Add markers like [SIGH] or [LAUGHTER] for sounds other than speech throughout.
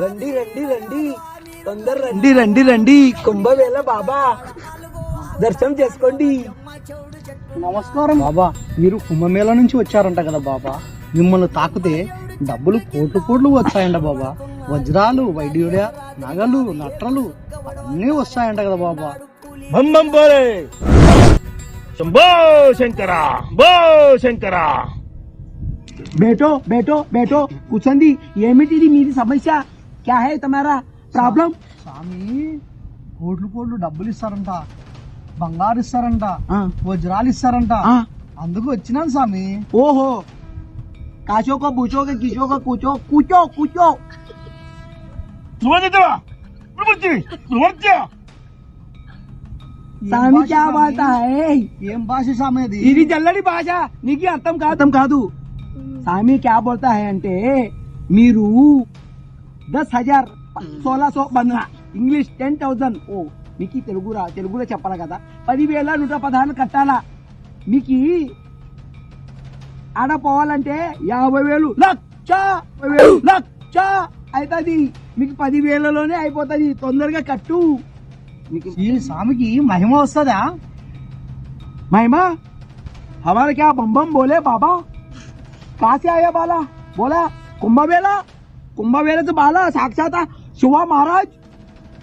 రండి రండి రండి. తొందర రండి. రండి రండి కుంభవేళ బాబా. దర్శనం చేసుకోండి. నమస్కారం. బాబా మీరు కుంభమేళ నుంచి వచ్చారంట కదా బాబా. మిమ్మల్ని తాకితే డబ్బులు కోట్లు కోట్లు వచ్చాయంట బాబా. వజ్రాలు వైడ్యుడ నగలు నట్రలు అన్నీ వస్తాయంట కదా బాబా. బం బం బోలే శంభో శంకర బో శంకర బేటో బేటో బేటో కూర్చోండి ఏమిటిది మీది సమస్య క్యా హై తమారా ప్రాబ్లం స్వామి కోట్లు కోట్లు డబ్బులు ఇస్తారంట బంగారు ఇస్తారంట వజ్రాలు ఇస్తారంట అందుకు వచ్చినాను స్వామి ఓహో కాశో को पूछो के किशो को కూచో కూచో కూచో సుమందితవా ప్రవృత్తి ప్రవర్త్య స్వామి క్యా బాత ఏం భాష అది? ఇది జల్లడి భాష. నీకు అర్థం కాదు. అర్థం కాదు. స్వామి క్యా బోల్తా హై అంటే మీరు దస్ హజార్ సోలా సో బంధన ఇంగ్లీష్ టెన్ థౌసండ్ ఓ మీకు తెలుగు రా తెలుగులో చెప్పాలి కదా? పదివేల నూట పదహారు కట్టాలా? మీకు ఆడ పోవాలంటే యాభై వేలు లక్ష లక్ష అవుతుంది మీకు పదివేలలోనే అయిపోతుంది. తొందరగా కట్టు. ఈ స్వామికి మహిమ వస్తుందా महिमा हमारे क्या बम बम बोले बाबा कहा से आया बाला बोला कुंभमेला कुंभमेला से बाला साक्षात शिवा महाराज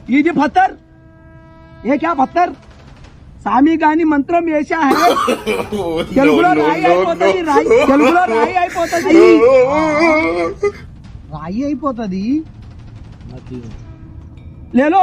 ये जी पत्थर ये क्या पत्थर స్వామి గాని మంత్రం వేసా హై [COUGHS] తెలుగులో రాయి అయిపోతుంది రాయి తెలుగులో రాయి అయిపోతుంది రాయి అయిపోతుంది లేలో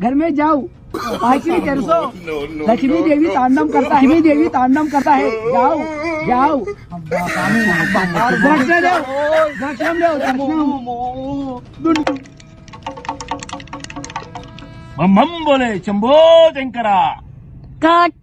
घर में जाओ। आखिरी लक्ष्मी देवी तांडम करता है देवी तांडम करता है। जाओ जाओ। दक्षिण देव देव बोले चंबो शंकरा कट